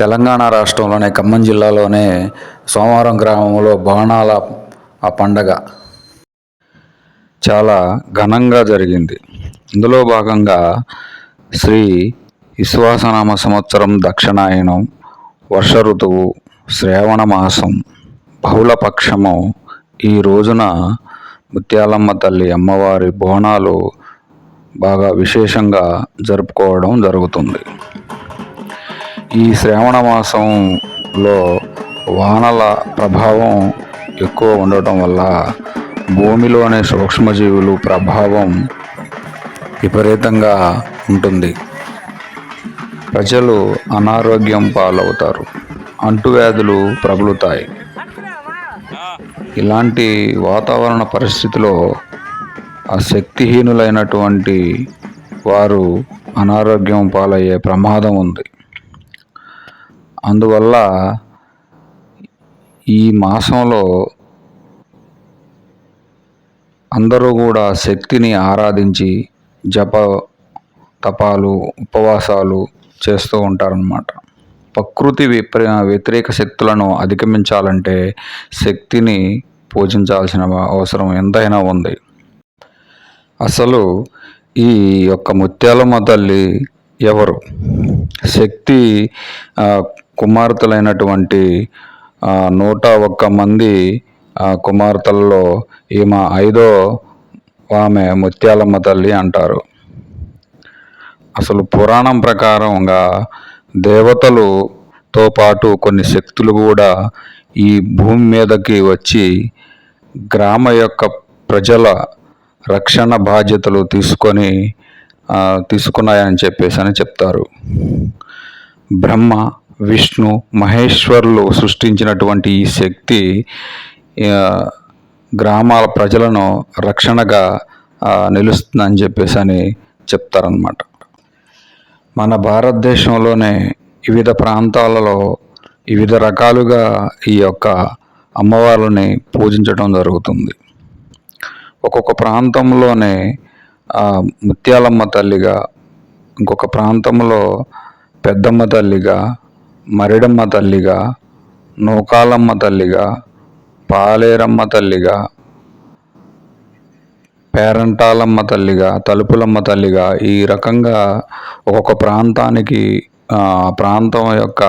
తెలంగాణ రాష్ట్రంలోనే ఖమ్మం జిల్లాలోనే సోమవారం గ్రామంలో బోనాల ఆ పండగ చాలా ఘనంగా జరిగింది. ఇందులో భాగంగా శ్రీ విశ్వాసనామ సంవత్సరం దక్షిణాయనం వర్ష ఋతువు శ్రావణ మాసం బహుళపక్షము ఈ రోజున ముత్యాలమ్మ తల్లి అమ్మవారి బోనాలు బాగా విశేషంగా జరుపుకోవడం జరుగుతుంది. ఈ శ్రావణ మాసంలో వానల ప్రభావం ఎక్కువ ఉండటం వల్ల భూమిలోని సూక్ష్మజీవులు ప్రభావం విపరీతంగా ఉంటుంది. ప్రజలు అనారోగ్యం పాలవుతారు. అంటువ్యాధులు ప్రబలుతాయి. ఇలాంటి వాతావరణ పరిస్థితిలో ఆ శక్తిహీనులైనటువంటి వారు అనారోగ్యం పాలయ్యే ప్రమాదం ఉంది. అందువల్ల ఈ మాసంలో అందరూ కూడా శక్తిని ఆరాధించి జప తపాలు ఉపవాసాలు చేస్తూ ఉంటారన్నమాట. ప్రకృతి విప్ర వ్యతిరేక శక్తులను అధిగమించాలంటే శక్తిని పూజించాల్సిన అవసరం ఎంతైనా ఉంది. అసలు ఈ యొక్క ముత్యాలమ్మ తల్లి ఎవరు? శక్తి కుమార్తెలైనటువంటి నూట ఒక్క మంది ఆ, కుమార్తెలలో ఈమె ఐదో ఆమె ముత్యాలమ్మ తల్లి అంటారు. అసలు పురాణం ప్రకారంగా దేవతలుతో పాటు కొన్ని శక్తులు కూడా ఈ భూమి మీదకి వచ్చి గ్రామ యొక్క ప్రజల రక్షణ బాధ్యతలు తీసుకొని తీసుకున్నాయని చెప్పేసి అని చెప్తారు. బ్రహ్మ విష్ణు మహేశ్వరులు సృష్టించినటువంటి ఈ శక్తి గ్రామాల ప్రజలను రక్షణగా నిలుస్తుందని చెప్పేసి అని చెప్తారనమాట మన భారతదేశంలోనే వివిధ ప్రాంతాలలో వివిధ రకాలుగా ఈ యొక్క అమ్మవారిని పూజించడం జరుగుతుంది. ఒక్కొక్క ప్రాంతంలోనే ముత్యాలమ్మ తల్లిగా ఇంకొక ప్రాంతంలో పెద్దమ్మ తల్లిగా మరిడమ్మ తల్లిగా నూకాలమ్మ తల్లిగా పాలేరమ్మ తల్లిగా పేరంటాలమ్మ తల్లిగా తలుపులమ్మ తల్లిగా ఈ రకంగా ఒక్కొక్క ప్రాంతానికి ప్రాంతం యొక్క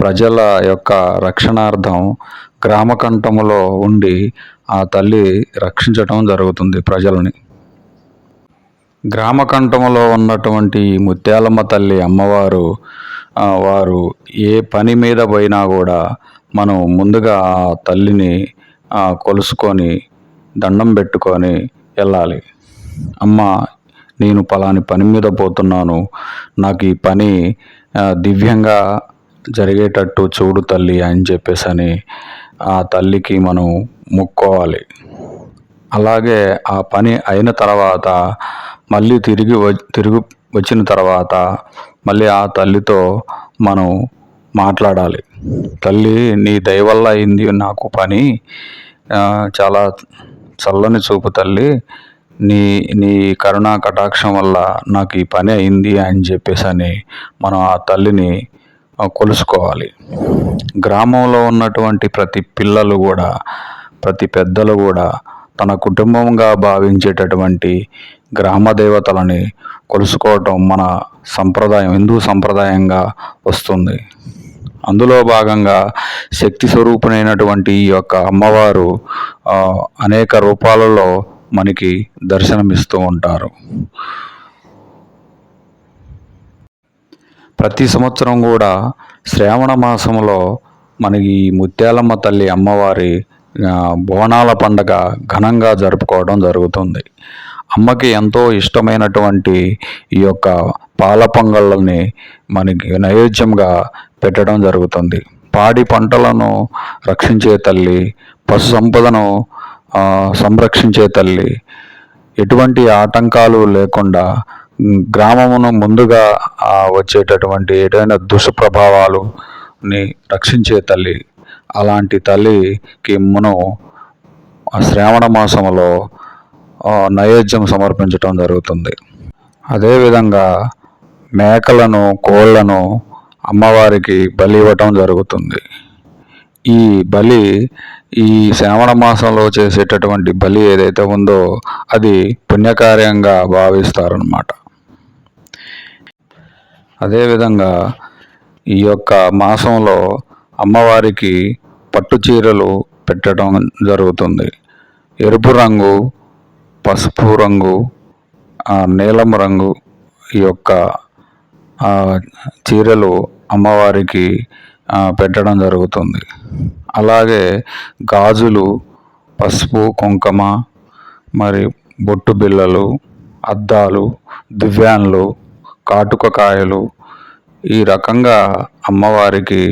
ప్రజల యొక్క రక్షణార్థం గ్రామకంఠములో ఉండి ఆ తల్లి రక్షించటం జరుగుతుంది ప్రజల్ని. గ్రామకంఠంలో ఉన్నటువంటి ముత్యాలమ్మ తల్లి అమ్మవారు వారు ఏ పని మీద పోయినా కూడా మనం ముందుగా ఆ తల్లిని కొలుసుకొని దండం పెట్టుకొని వెళ్ళాలి. అమ్మ నేను పలాని పని మీద పోతున్నాను. నాకు ఈ పని దివ్యంగా జరిగేటట్టు చూడు తల్లి అని చెప్పేసి అని ఆ తల్లికి మనం మొక్కోవాలి అలాగే ఆ పని అయిన తర్వాత మళ్ళీ తిరిగి వ తిరిగి వచ్చిన తర్వాత మళ్ళీ ఆ తల్లితో మనం మాట్లాడాలి. తల్లి నీ దయవల్ల అయింది నాకు పని. చాలా చల్లని చూపు తల్లి. నీ నీ కరుణా కటాక్షం వల్ల నాకు ఈ పని అయింది అని చెప్పేసి అని మనం ఆ తల్లిని కొలుసుకోవాలి. గ్రామంలో ఉన్నటువంటి ప్రతి పిల్లలు కూడా ప్రతి పెద్దలు కూడా తన కుటుంబంగా భావించేటటువంటి గ్రామ దేవతలని కొలుసుకోవటం మన సంప్రదాయం హిందూ సంప్రదాయంగా వస్తుంది. అందులో భాగంగా శక్తి స్వరూపునైనటువంటి ఈ యొక్క అమ్మవారు అనేక రూపాలలో మనకి దర్శనమిస్తూ ఉంటారు. ప్రతి సంవత్సరం కూడా శ్రావణ మాసంలో మనకి ఈ ముత్యాలమ్మ తల్లి అమ్మవారి బోనాల పండగ ఘనంగా జరుపుకోవడం జరుగుతుంది. అమ్మకి ఎంతో ఇష్టమైనటువంటి ఈ యొక్క పాల పొంగళ్ళని మనకి నైవేద్యంగా పెట్టడం జరుగుతుంది. పాడి పంటలను రక్షించే తల్లి పశు సంపదను సంరక్షించే తల్లి ఎటువంటి ఆటంకాలు లేకుండా గ్రామమును ముందుగా వచ్చేటటువంటి ఏదైనా దుష్ప్రభావాలుని రక్షించే తల్లి అలాంటి తల్లికి మనం శ్రావణ మాసంలో నైవేద్యం సమర్పించటం జరుగుతుంది. అదేవిధంగా మేకలను కోళ్ళను అమ్మవారికి బలి ఇవ్వటం జరుగుతుంది. ఈ బలి ఈ శ్రావణ మాసంలో చేసేటటువంటి బలి ఏదైతే ఉందో అది పుణ్యకార్యంగా భావిస్తారనమాట అదేవిధంగా ఈ యొక్క మాసంలో అమ్మవారికి పట్టు చీరలు పెట్టడం జరుగుతుంది. ఎరుపు రంగు పసుపు రంగు నీలం రంగు ఈ యొక్క చీరలు అమ్మవారికి పెట్టడం జరుగుతుంది. అలాగే గాజులు పసుపు కుంకుమ మరి బొట్టు బిళ్ళలు అద్దాలు దివ్యాన్లు కాటుక కాయలు ఈ రకంగా అమ్మవారికి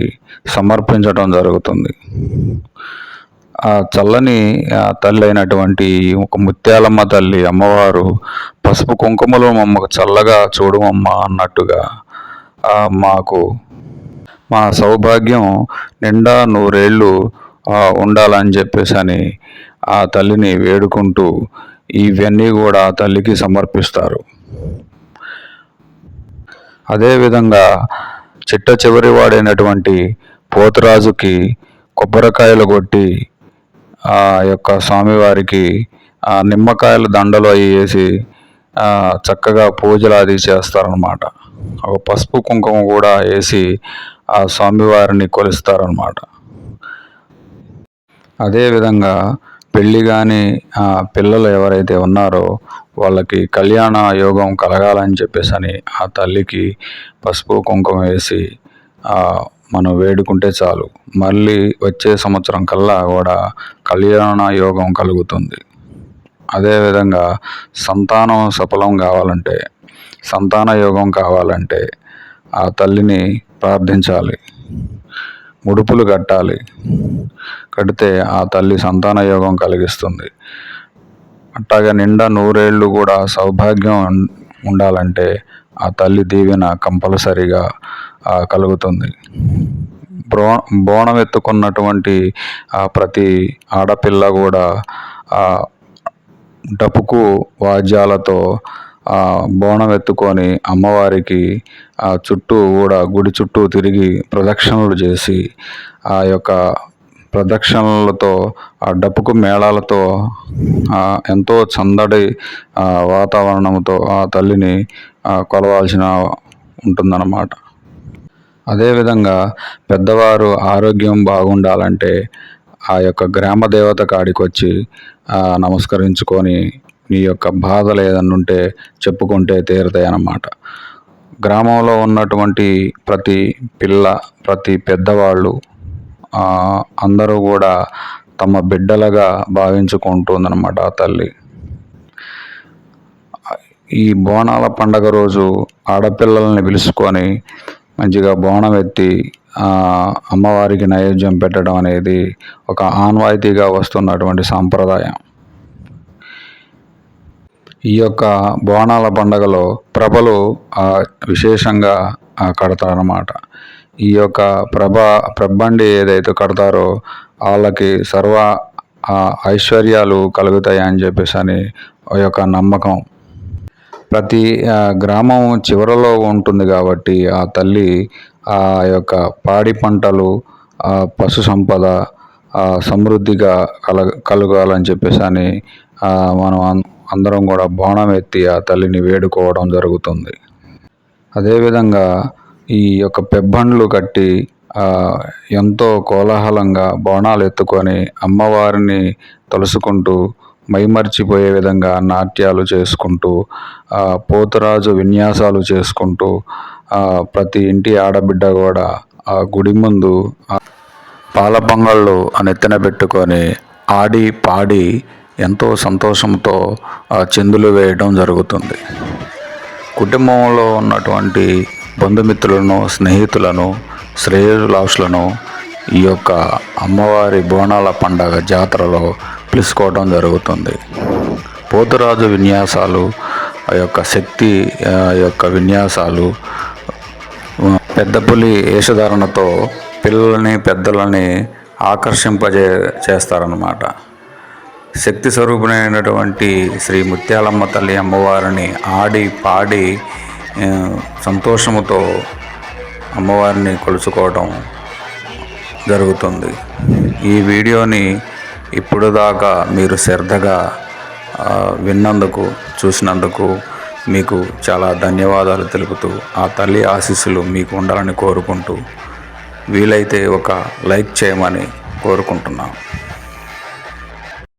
సమర్పించడం జరుగుతుంది. ఆ చల్లని తల్లి అయినటువంటి ఒక ముత్యాలమ్మ తల్లి అమ్మవారు పసుపు కుంకుమలు మమ్మకు చల్లగా చూడమమ్మ అన్నట్టుగా మాకు మా సౌభాగ్యం నిండా నూరేళ్ళు ఉండాలని చెప్పేసి అని ఆ తల్లిని వేడుకుంటూ ఇవన్నీ కూడా ఆ తల్లికి సమర్పిస్తారు. అదేవిధంగా చిట్ట చివరి వాడైనటువంటి పోతురాజుకి కొబ్బరికాయలు కొట్టి ఆ యొక్క స్వామివారికి ఆ నిమ్మకాయల దండలు అవి వేసి చక్కగా పూజలు అది చేస్తారనమాట ఒక పసుపు కుంకుమ కూడా వేసి ఆ స్వామివారిని కొలుస్తారనమాట అదేవిధంగా పెళ్ళి కానీ పిల్లలు ఎవరైతే ఉన్నారో వాళ్ళకి కళ్యాణ యోగం కలగాలని చెప్పేసి అని ఆ తల్లికి పసుపు కుంకుమ వేసి మనం వేడుకుంటే చాలు. మళ్ళీ వచ్చే సంవత్సరం కల్లా కూడా కళ్యాణ యోగం కలుగుతుంది. అదేవిధంగా సంతానం సఫలం కావాలంటే సంతాన యోగం కావాలంటే ఆ తల్లిని ప్రార్థించాలి. ముడుపులు కట్టాలి. కడితే ఆ తల్లి సంతాన యోగం కలిగిస్తుంది. అట్టాగా నిండా నూరేళ్ళు కూడా సౌభాగ్యం ఉండాలంటే ఆ తల్లి దీవెన కంపల్సరిగా కలుగుతుంది. బ్రో బోనం ఎత్తుకున్నటువంటి ఆ ప్రతి ఆడపిల్ల కూడా డప్పుకు వాద్యాలతో బోనం ఎత్తుకొని అమ్మవారికి ఆ చుట్టూ కూడా గుడి చుట్టూ తిరిగి ప్రదక్షిణలు చేసి ఆ యొక్క ప్రదక్షిణలతో ఆ డప్పుకు మేళాలతో ఎంతో చందడి వాతావరణంతో ఆ తల్లిని కొలవాల్సిన ఉంటుందన్నమాట. అదేవిధంగా పెద్దవారు ఆరోగ్యం బాగుండాలంటే ఆ యొక్క గ్రామ దేవత కాడికి వచ్చి నమస్కరించుకొని నీ యొక్క బాధలు ఏదన్నా ఉంటే చెప్పుకుంటే తీరుతాయి అన్నమాట గ్రామంలో ఉన్నటువంటి ప్రతి పిల్ల ప్రతి పెద్దవాళ్ళు అందరూ కూడా తమ బిడ్డలుగా భావించుకుంటుందన్నమాట ఆ తల్లి. ఈ బోనాల పండగ రోజు ఆడపిల్లల్ని పిలుచుకొని మంచిగా బోనం ఎత్తి అమ్మవారికి నైవేద్యం పెట్టడం అనేది ఒక ఆన్వాయితీగా వస్తున్నటువంటి సాంప్రదాయం. ఈ యొక్క బోనాల పండగలో ప్రభలు విశేషంగా కడతారన్నమాట. ఈ యొక్క ప్రభ ప్రభండి ఏదైతే కడతారో వాళ్ళకి సర్వ ఐశ్వర్యాలు కలుగుతాయి అని చెప్పేసి అని ఆ యొక్క నమ్మకం. ప్రతి గ్రామం చివరలో ఉంటుంది కాబట్టి ఆ తల్లి ఆ యొక్క పాడి పంటలు పశు సంపద సమృద్ధిగా కల కలగాలని చెప్పేసి అని మనం అందరం కూడా బోనం ఎత్తి ఆ తల్లిని వేడుకోవడం జరుగుతుంది. అదేవిధంగా ఈ యొక్క పెబ్బండ్లు కట్టి ఎంతో కోలాహలంగా బోనాలు ఎత్తుకొని అమ్మవారిని తలుసుకుంటూ మైమర్చిపోయే విధంగా నాట్యాలు చేసుకుంటూ పోతురాజు విన్యాసాలు చేసుకుంటూ ప్రతి ఇంటి ఆడబిడ్డ కూడా ఆ గుడి ముందు ఆ పాల పొంగళ్ళు నెత్తిన పెట్టుకొని ఆడి పాడి ఎంతో సంతోషంతో ఆ చిందులు వేయడం జరుగుతుంది. కుటుంబంలో ఉన్నటువంటి బంధుమిత్రులను స్నేహితులను శ్రేయులాషులను ఈ యొక్క అమ్మవారి బోనాల పండగ జాతరలో పిలుచుకోవడం జరుగుతుంది. పోతురాజు విన్యాసాలు ఆ యొక్క శక్తి ఆ యొక్క విన్యాసాలు పెద్ద పులి వేషధారణతో పిల్లలని పెద్దలని ఆకర్షింపజే చేస్తారన్నమాట. శక్తి స్వరూపునైనటువంటి శ్రీ ముత్యాలమ్మ తల్లి అమ్మవారిని ఆడి పాడి సంతోషముతో అమ్మవారిని కొలుచుకోవడం జరుగుతుంది. ఈ వీడియోని ఇప్పుడు దాకా మీరు శ్రద్ధగా విన్నందుకు చూసినందుకు మీకు చాలా ధన్యవాదాలు తెలుపుతూ ఆ తల్లి ఆశీస్సులు మీకు ఉండాలని కోరుకుంటూ వీలైతే ఒక లైక్ చేయమని కోరుకుంటున్నాను